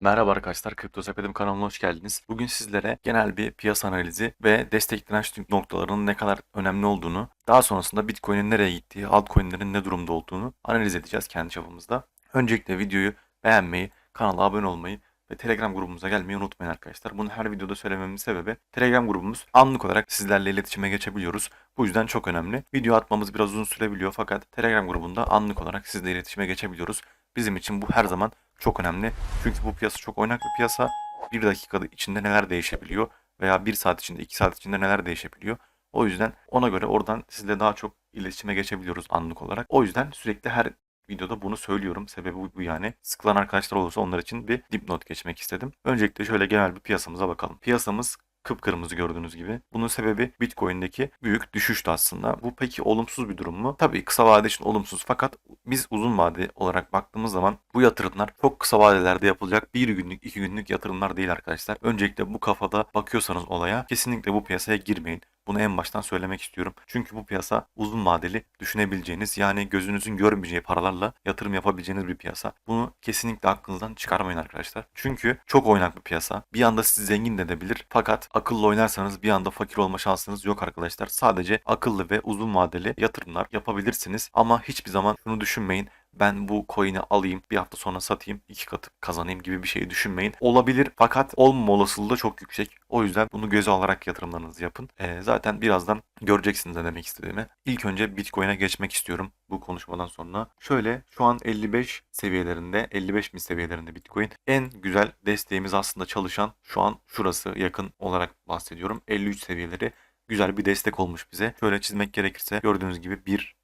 Merhaba arkadaşlar, Kripto Sepetim kanalına hoş geldiniz. Bugün sizlere genel bir piyasa analizi ve destek direnç noktalarının ne kadar önemli olduğunu, daha sonrasında Bitcoin'in nereye gittiği, altcoin'lerin ne durumda olduğunu analiz edeceğiz kendi çapımızda. Öncelikle videoyu beğenmeyi, kanala abone olmayı ve Telegram grubumuza gelmeyi unutmayın arkadaşlar. Bunu her videoda söylememin sebebi Telegram grubumuz anlık olarak sizlerle iletişime geçebiliyoruz. Bu yüzden çok önemli. Video atmamız biraz uzun sürebiliyor fakat Telegram grubunda anlık olarak sizle iletişime geçebiliyoruz. Bizim için bu her zaman çok önemli. Çünkü bu piyasa çok oynak bir piyasa. Bir dakikada içinde neler değişebiliyor veya bir saat içinde, iki saat içinde neler değişebiliyor. O yüzden ona göre oradan sizle daha çok iletişime geçebiliyoruz anlık olarak. O yüzden sürekli her videoda bunu söylüyorum. Sebebi bu, yani. Sıkılan arkadaşlar olursa onlar için bir dipnot geçmek istedim. Öncelikle şöyle genel bir piyasamıza bakalım. Piyasamız kıpkırmızı gördüğünüz gibi. Bunun sebebi Bitcoin'deki büyük düşüştü aslında. Bu peki olumsuz bir durum mu? Tabii kısa vade için olumsuz fakat biz uzun vade olarak baktığımız zaman bu yatırımlar çok kısa vadelerde yapılacak bir günlük iki günlük yatırımlar değil arkadaşlar. Öncelikle bu kafada bakıyorsanız olaya kesinlikle bu piyasaya girmeyin. Bunu en baştan söylemek istiyorum. Çünkü bu piyasa uzun vadeli düşünebileceğiniz yani gözünüzün görmeyeceği paralarla yatırım yapabileceğiniz bir piyasa. Bunu kesinlikle aklınızdan çıkarmayın arkadaşlar. Çünkü çok oynak bir piyasa. Bir anda sizi zengin de edebilir. Fakat akıllı oynarsanız bir anda fakir olma şansınız yok arkadaşlar. Sadece akıllı ve uzun vadeli yatırımlar yapabilirsiniz. Ama hiçbir zaman şunu düşünmeyin ben bu coin'i alayım bir hafta sonra satayım iki katı kazanayım gibi bir şeyi düşünmeyin. Olabilir fakat olmama olasılığı da çok yüksek. O yüzden bunu göze alarak yatırımlarınızı yapın. Ee, zaten birazdan göreceksiniz ne demek istediğimi. İlk önce Bitcoin'e geçmek istiyorum bu konuşmadan sonra. Şöyle şu an 55 seviyelerinde 55 bin seviyelerinde Bitcoin. En güzel desteğimiz aslında çalışan şu an şurası yakın olarak bahsediyorum. 53 seviyeleri güzel bir destek olmuş bize. Şöyle çizmek gerekirse gördüğünüz gibi 1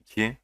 2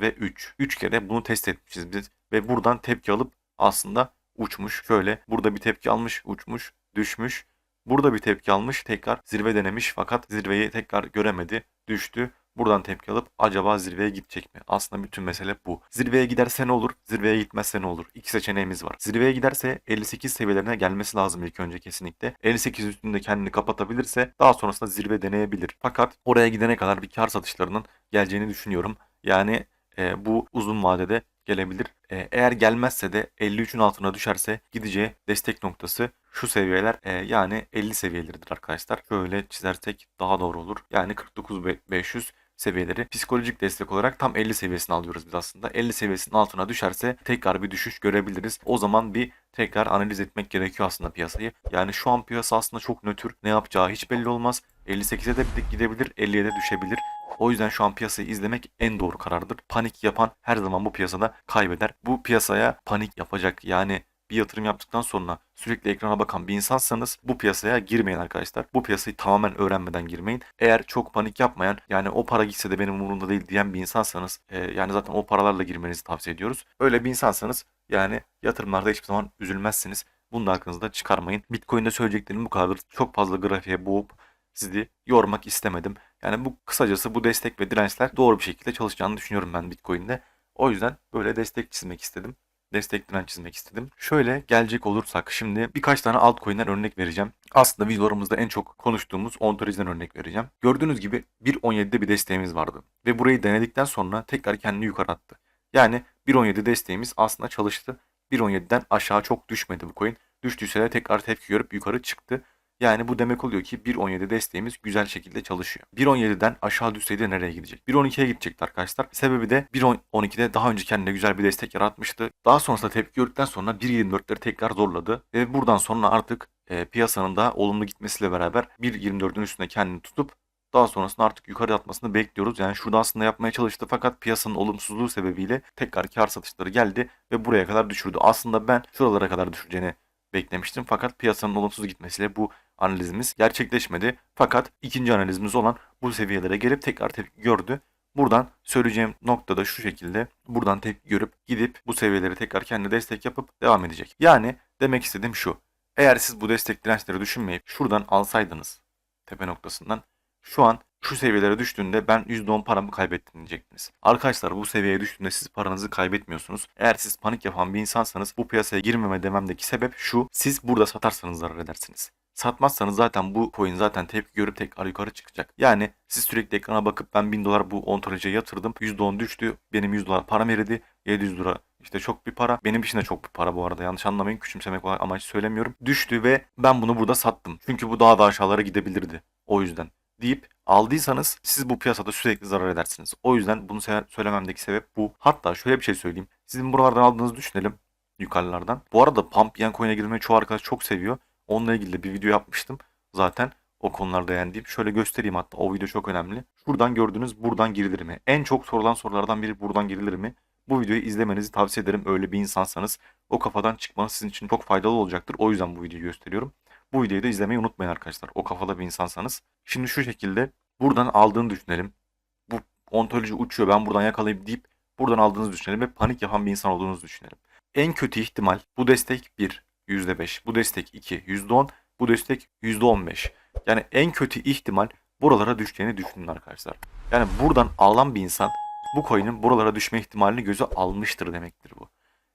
ve 3. 3 kere bunu test etmişiz biz ve buradan tepki alıp aslında uçmuş. Şöyle burada bir tepki almış, uçmuş, düşmüş. Burada bir tepki almış, tekrar zirve denemiş fakat zirveyi tekrar göremedi, düştü. Buradan tepki alıp acaba zirveye gidecek mi? Aslında bütün mesele bu. Zirveye giderse ne olur? Zirveye gitmezse ne olur? İki seçeneğimiz var. Zirveye giderse 58 seviyelerine gelmesi lazım ilk önce kesinlikle. 58 üstünde kendini kapatabilirse daha sonrasında zirve deneyebilir. Fakat oraya gidene kadar bir kar satışlarının geleceğini düşünüyorum. Yani e, bu uzun vadede gelebilir. E, eğer gelmezse de 53'ün altına düşerse gideceği destek noktası şu seviyeler e, yani 50 seviyeleridir arkadaşlar. Şöyle çizersek daha doğru olur. Yani 49.500 seviyeleri psikolojik destek olarak tam 50 seviyesini alıyoruz biz aslında. 50 seviyesinin altına düşerse tekrar bir düşüş görebiliriz. O zaman bir tekrar analiz etmek gerekiyor aslında piyasayı. Yani şu an piyasa aslında çok nötr. Ne yapacağı hiç belli olmaz. 58'e de gidebilir, 50'ye de düşebilir. O yüzden şu an piyasayı izlemek en doğru karardır. Panik yapan her zaman bu piyasada kaybeder. Bu piyasaya panik yapacak yani bir yatırım yaptıktan sonra sürekli ekrana bakan bir insansanız bu piyasaya girmeyin arkadaşlar. Bu piyasayı tamamen öğrenmeden girmeyin. Eğer çok panik yapmayan yani o para gitse de benim umurumda değil diyen bir insansanız e, yani zaten o paralarla girmenizi tavsiye ediyoruz. Öyle bir insansanız yani yatırımlarda hiçbir zaman üzülmezsiniz. Bunu da aklınızda çıkarmayın. Bitcoin'de söyleyeceklerim bu kadardır. Çok fazla grafiğe boğup sizi yormak istemedim. Yani bu kısacası bu destek ve dirençler doğru bir şekilde çalışacağını düşünüyorum ben Bitcoin'de. O yüzden böyle destek çizmek istedim. Destek direnç çizmek istedim. Şöyle gelecek olursak şimdi birkaç tane altcoin'den örnek vereceğim. Aslında videolarımızda en çok konuştuğumuz ontolojiden örnek vereceğim. Gördüğünüz gibi 1.17'de bir desteğimiz vardı. Ve burayı denedikten sonra tekrar kendini yukarı attı. Yani 1.17 desteğimiz aslında çalıştı. 1.17'den aşağı çok düşmedi bu coin. Düştüyse de tekrar tepki görüp yukarı çıktı. Yani bu demek oluyor ki 1.17 desteğimiz güzel şekilde çalışıyor. 1.17'den aşağı düşseydi nereye gidecek? 1.12'ye gidecekti arkadaşlar. Sebebi de 1.12'de daha önce kendine güzel bir destek yaratmıştı. Daha sonrasında tepki gördükten sonra 1.24'leri tekrar zorladı. Ve buradan sonra artık e, piyasanın da olumlu gitmesiyle beraber 1.24'ün üstünde kendini tutup daha sonrasında artık yukarı atmasını bekliyoruz. Yani şurada aslında yapmaya çalıştı fakat piyasanın olumsuzluğu sebebiyle tekrar kar satışları geldi ve buraya kadar düşürdü. Aslında ben şuralara kadar düşeceğini beklemiştim fakat piyasanın olumsuz gitmesiyle bu analizimiz gerçekleşmedi. Fakat ikinci analizimiz olan bu seviyelere gelip tekrar tepki gördü. Buradan söyleyeceğim nokta da şu şekilde. Buradan tepki görüp gidip bu seviyeleri tekrar kendi destek yapıp devam edecek. Yani demek istediğim şu. Eğer siz bu destek dirençleri düşünmeyip şuradan alsaydınız tepe noktasından şu an şu seviyelere düştüğünde ben %10 paramı kaybettim diyecektiniz. Arkadaşlar bu seviyeye düştüğünde siz paranızı kaybetmiyorsunuz. Eğer siz panik yapan bir insansanız bu piyasaya girmeme dememdeki sebep şu. Siz burada satarsanız zarar edersiniz. Satmazsanız zaten bu coin zaten tepki görüp tekrar yukarı çıkacak. Yani siz sürekli ekrana bakıp ben 1000 dolar bu ontolojiye yatırdım. %10 düştü. Benim 100 dolar param eridi. 700 lira de çok bir para. Benim için de çok bir para bu arada. Yanlış anlamayın. Küçümsemek olarak amaç söylemiyorum. Düştü ve ben bunu burada sattım. Çünkü bu daha da aşağılara gidebilirdi. O yüzden deyip aldıysanız siz bu piyasada sürekli zarar edersiniz. O yüzden bunu söylememdeki sebep bu. Hatta şöyle bir şey söyleyeyim. Sizin buralardan aldığınızı düşünelim yukarılardan. Bu arada Pump Yen Coin'e girmeyi çoğu arkadaş çok seviyor. Onunla ilgili de bir video yapmıştım. Zaten o konularda yendiğim. Şöyle göstereyim hatta o video çok önemli. Şuradan gördüğünüz buradan girilir mi? En çok sorulan sorulardan biri buradan girilir mi? Bu videoyu izlemenizi tavsiye ederim. Öyle bir insansanız o kafadan çıkmanız sizin için çok faydalı olacaktır. O yüzden bu videoyu gösteriyorum. Bu videoyu da izlemeyi unutmayın arkadaşlar. O kafada bir insansanız. Şimdi şu şekilde buradan aldığını düşünelim. Bu ontoloji uçuyor ben buradan yakalayayım deyip buradan aldığınızı düşünelim ve panik yapan bir insan olduğunuzu düşünelim. En kötü ihtimal bu destek 1, %5, bu destek 2, %10, bu destek %15. Yani en kötü ihtimal buralara düşeceğini düşünün arkadaşlar. Yani buradan alan bir insan bu coin'in buralara düşme ihtimalini göze almıştır demektir bu.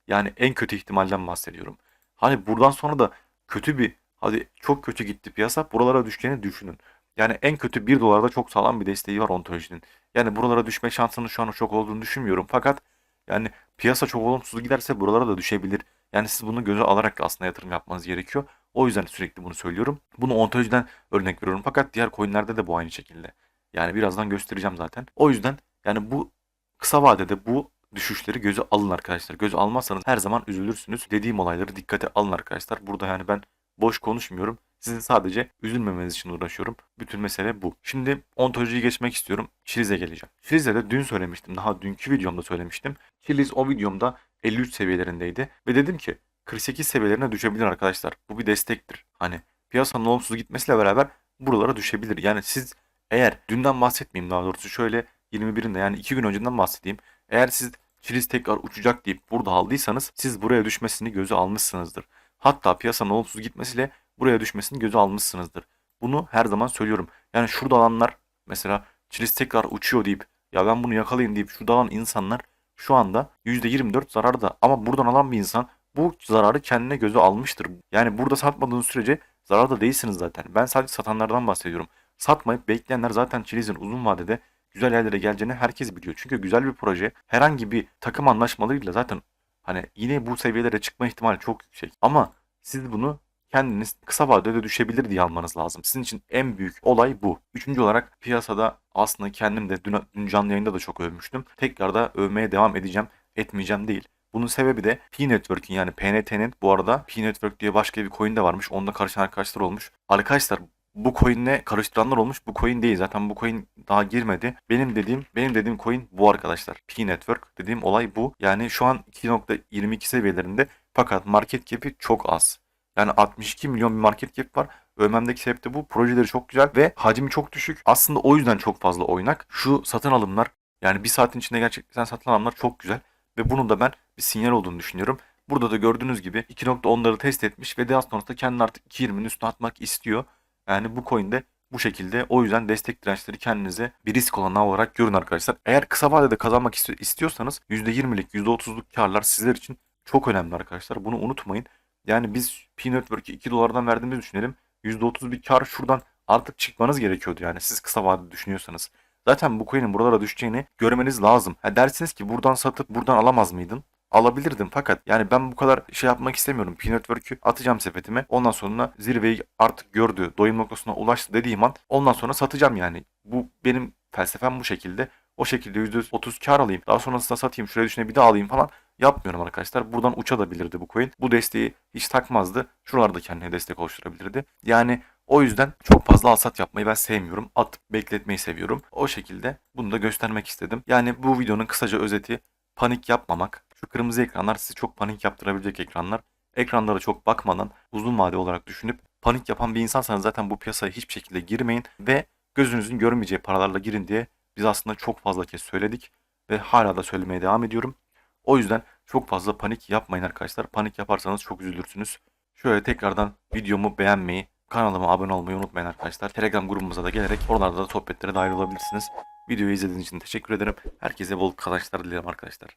Yani en kötü ihtimalden bahsediyorum. Hani buradan sonra da kötü bir hadi çok kötü gitti piyasa buralara düşeceğini düşünün. Yani en kötü 1 dolarda çok sağlam bir desteği var ontolojinin. Yani buralara düşme şansının şu an çok olduğunu düşünmüyorum. Fakat yani piyasa çok olumsuz giderse buralara da düşebilir. Yani siz bunu göze alarak aslında yatırım yapmanız gerekiyor. O yüzden sürekli bunu söylüyorum. Bunu ontolojiden örnek veriyorum. Fakat diğer coinlerde de bu aynı şekilde. Yani birazdan göstereceğim zaten. O yüzden yani bu kısa vadede bu düşüşleri göze alın arkadaşlar. Göze almazsanız her zaman üzülürsünüz. Dediğim olayları dikkate alın arkadaşlar. Burada yani ben boş konuşmuyorum. Sizin sadece üzülmemeniz için uğraşıyorum. Bütün mesele bu. Şimdi ontolojiyi geçmek istiyorum. Chiliz'e geleceğim. Chiliz'e de dün söylemiştim. Daha dünkü videomda söylemiştim. Chiliz o videomda 53 seviyelerindeydi. Ve dedim ki 48 seviyelerine düşebilir arkadaşlar. Bu bir destektir. Hani piyasanın olumsuz gitmesiyle beraber buralara düşebilir. Yani siz eğer dünden bahsetmeyeyim daha doğrusu şöyle 21'inde yani 2 gün önceden bahsedeyim. Eğer siz Chiliz tekrar uçacak deyip burada aldıysanız siz buraya düşmesini göze almışsınızdır. Hatta piyasanın olumsuz gitmesiyle buraya düşmesini göze almışsınızdır. Bunu her zaman söylüyorum. Yani şurada alanlar mesela Chiliz tekrar uçuyor deyip ya ben bunu yakalayayım deyip şurada alan insanlar şu anda %24 zararda. Ama buradan alan bir insan bu zararı kendine göze almıştır. Yani burada satmadığınız sürece zararda değilsiniz zaten. Ben sadece satanlardan bahsediyorum. Satmayıp bekleyenler zaten Chiliz'in uzun vadede güzel yerlere geleceğini herkes biliyor. Çünkü güzel bir proje herhangi bir takım anlaşmalarıyla zaten hani yine bu seviyelere çıkma ihtimali çok yüksek. Ama siz bunu kendiniz kısa vadede düşebilir diye almanız lazım. Sizin için en büyük olay bu. Üçüncü olarak piyasada aslında kendim de dün, dün canlı yayında da çok övmüştüm. Tekrar da övmeye devam edeceğim. Etmeyeceğim değil. Bunun sebebi de P-Network'in yani PNT'nin bu arada P-Network diye başka bir coin de varmış. Onunla karışan arkadaşlar olmuş. Arkadaşlar bu coin'le karıştıranlar olmuş. Bu coin değil. Zaten bu coin daha girmedi. Benim dediğim benim dediğim coin bu arkadaşlar. P-Network dediğim olay bu. Yani şu an 2.22 seviyelerinde fakat market cap'i çok az. Yani 62 milyon bir market cap var. Övmemdeki sebep de bu. Projeleri çok güzel ve hacmi çok düşük. Aslında o yüzden çok fazla oynak. Şu satın alımlar yani bir saatin içinde gerçekten satın alımlar çok güzel. Ve bunun da ben bir sinyal olduğunu düşünüyorum. Burada da gördüğünüz gibi 2.10'ları test etmiş ve daha sonrasında kendini artık 2.20'nin üstüne atmak istiyor. Yani bu coin de bu şekilde. O yüzden destek dirençleri kendinize bir risk olan olarak görün arkadaşlar. Eğer kısa vadede kazanmak isti- istiyorsanız %20'lik %30'luk karlar sizler için çok önemli arkadaşlar. Bunu unutmayın. Yani biz P-Network'ü 2 dolardan verdiğimizi düşünelim. %30 bir kar şuradan artık çıkmanız gerekiyordu yani siz kısa vadede düşünüyorsanız. Zaten bu coin'in buralara düşeceğini görmeniz lazım. Ha dersiniz ki buradan satıp buradan alamaz mıydın? Alabilirdim fakat yani ben bu kadar şey yapmak istemiyorum. P-Network'ü atacağım sepetime. Ondan sonra zirveyi artık gördü, doyum noktasına ulaştı dediğim an ondan sonra satacağım yani. Bu benim felsefem bu şekilde. O şekilde %30 kar alayım. Daha sonrasında satayım. Şuraya düşüne bir daha alayım falan. Yapmıyorum arkadaşlar. Buradan uçabilirdi bu coin. Bu desteği hiç takmazdı. Şuralarda kendine destek oluşturabilirdi. Yani o yüzden çok fazla alsat yapmayı ben sevmiyorum. Atıp bekletmeyi seviyorum. O şekilde bunu da göstermek istedim. Yani bu videonun kısaca özeti panik yapmamak. Kırmızı ekranlar sizi çok panik yaptırabilecek ekranlar. Ekranlara çok bakmadan uzun vade olarak düşünüp panik yapan bir insansanız zaten bu piyasaya hiçbir şekilde girmeyin ve gözünüzün görmeyeceği paralarla girin diye biz aslında çok fazla kez söyledik ve hala da söylemeye devam ediyorum. O yüzden çok fazla panik yapmayın arkadaşlar. Panik yaparsanız çok üzülürsünüz. Şöyle tekrardan videomu beğenmeyi, kanalıma abone olmayı unutmayın arkadaşlar. Telegram grubumuza da gelerek oralarda da sohbetlere dahil olabilirsiniz. Videoyu izlediğiniz için teşekkür ederim. Herkese bol kazançlar dilerim arkadaşlar.